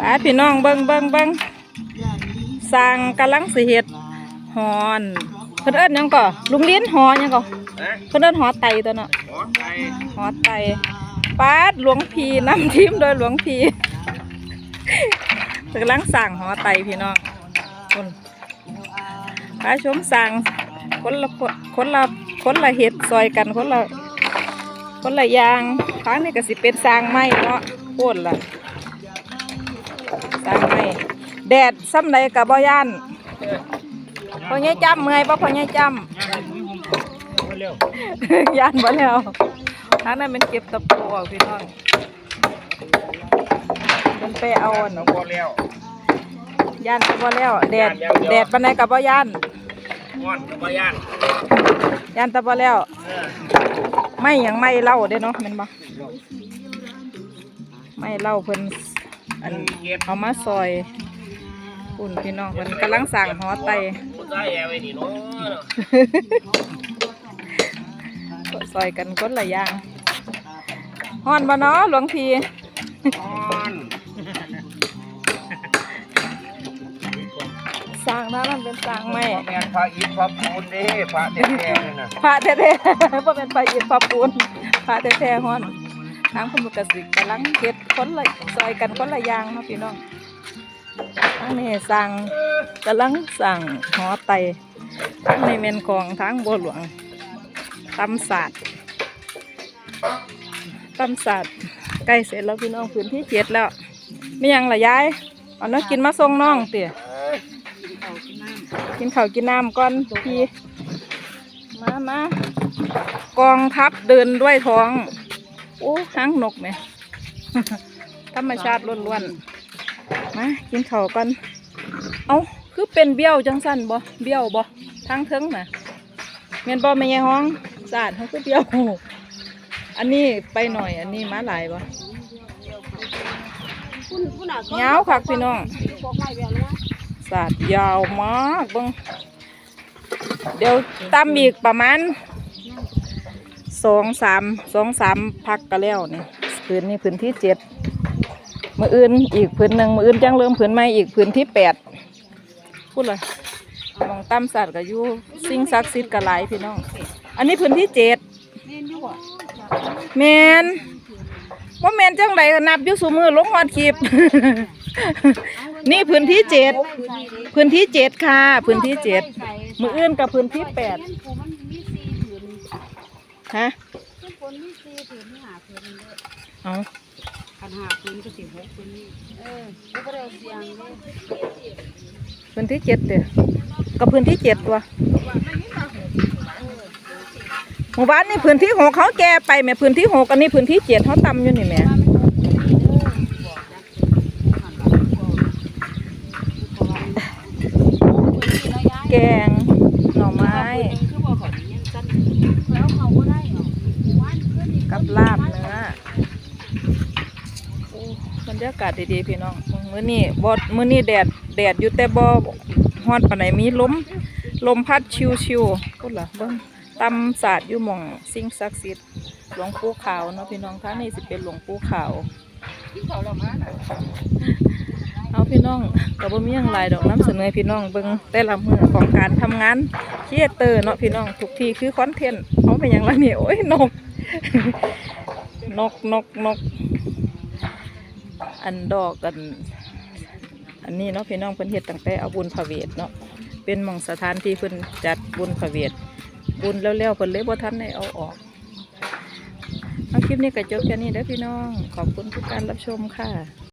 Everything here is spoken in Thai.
ป้าพี่น้องเบิ่งเบิ่งเบิ่งสร้างกำลังสิเฮ็ดหอนเพิ่นเอิ้นหยังก่อลุงลิ้นหอหยังก่อนะเพิ่นเอิ้นหอไตตัวเนาะหมอไทยหอไตป้าดหลวงพีนำทีมโดยหลวงพีกำลังสร้างหอไตพี่น้องคนป้าชมสร้างคนละคนคนละคนละเฮ็ดซอยกันคนละคนละอย่างทางนี้ก็สิเป็นสร้างไม้เนาะโคตรละสร้างไม้ แดดซ้ำใดกับบ่ย่านพอใหญ่จำเมื่อยปะพอใหญ่จเร็วำย่านบ่แล้วทางนั้นเป็นเก็บตะปูออกพี่น้องมันไปเอาอันเราพอแล้วย่านก็บ่แล้วแดดแดดปานใดกับบ่ย่านง่อนกับพยานย่านแตะบ่แล้วเออไม่หยังไม่เล่าเด้เนาะแม่นบ่ไม่เล่าเพิ่นอันเก็บเอามาซอย ปุ่นพี่น้องเพิ่นกำลังสั่งหอไตผู้ชายแอร์ไว้นี่เนาะซอยกันคนละอย่างฮ้อนบ่เนาะหลวงพี่ง่อนสร้างนะมันเป็นสร้างไม้แม่นพระอิฐพระปูนเด้พระแท้ๆนั่นน่ะพระแท้ๆบ่เป็นพระอิฐพระปูนพระแท้ๆฮ้อนทางคุณบุกสิกำลังเฮ็ดคนละซอยกันคนละอย่างเนาะพี่น้อง ทางนี้สร้างกำลังสร้างหอไตทางในเมนของทางบัวหลวงตำศาสตร์ตำศาสตร์ใกล้เสร็จแล้วพี่น้องพื้นที่เจ็ดแล้วไม่ยังละยายเอาน้อกินมาส่งน้องเตี๋ยกินข้าวกินน้ำก่อนพี่มามากองทัพเดินด้วยท้องโอ้หางนกเนี่ยธรรมชาติล้วนๆ มากินข้าวก่อนเอาคือเป็นเบี้ยวจังสั้นบ่เบี้ยวบ่ทางเทิงน่ะเมียนบ่ไม่ยายห้องสาดเขาคือเบี้ยวอันนี้ไปหน่อย อันนี้มาหลายบ่ยาคักพี่น้องสาดยาวมากบังเดี๋ยวตำอีกประมาณสองสามสองสามพักก็แล้วนี่พื้นนี่พื้นที่เจ็ด มืออื่นอีกพื้นหนึ่งมืออื่นจังเริ่มพื้นใหม่อีกพื้นที่แปดพูดเลยมองตำสัตว์กับยูสิ่งศักดิ์สิทธิ์กับหลายพี่น้อง อันนี้พื้นที่เจ็ดแมนว่าแมนจังใดก็นับยูสูมือลงหอดคลิป นี่พื้นที่เจ็ดพื้นที่เจ็ดค่ะ พื้นที่เจ็ดมืออื่นกับพื้นที่แปดฮะคนมีสี่ผืนมีหาผืนเลยเอา คันหาผืนก็สิหกผืนนี่เออกูก็ได้เสียงเลยพื้นที่เจ็ดเด้อกับพื้นที่เจ็ดตัวหมู่บ้านนี่พื้นที่หกเขาแก่ไปแม่พื้นที่หกอันนี้พื้นที่เจ็ดเขาตำอยู่นี่แหม่แกงหน่อไม้คือบอกเขาอย่างนี้กันแล้วเขาก็ได้เหรอวันขึ้นอีกกับลาบเนื้อโอ้บรร ยากาศดีๆพี่น้องมื้อนี้บดมื้อนี้แดดแดดอยู่แต่บ่ฮอดปานไหนมีลมลมพัดชิวๆพูดล่ะเบิ่งตำศาสตร์อยู่หม่องสิ่งศักดิ์สิทธิ์หลวงปู่ขาวเนาะพี่น้องท่านนี้สิเป็นหลวงปู่ขาวเอาพี่น้องก็บ่มีหยังหลายดอกนํเสนอให้พี่น้องเบิ่งแต่ละมื้อของการทำงานเทยเตอร์เนาะพี่น้องทุกที่คือคอนเทนต์เอาไปหยังละนี่โอ้ยนก นกนกนก อันดอกกัน อันนี้เนาะพี่น้องเพิ่นเฮ็ดตั้งแต่เอาบุญพระเวทเนาะเป็นมองสถานที่เพิ่นจัดบุญพระเวทบุญแล้วๆเพิ่นเลยบ่ทันได้เอาออกเอาคลิปนี้ก็จบแค่นี้เด้อพี่น้อง ขอบคุณทุกการรับชมค่ะ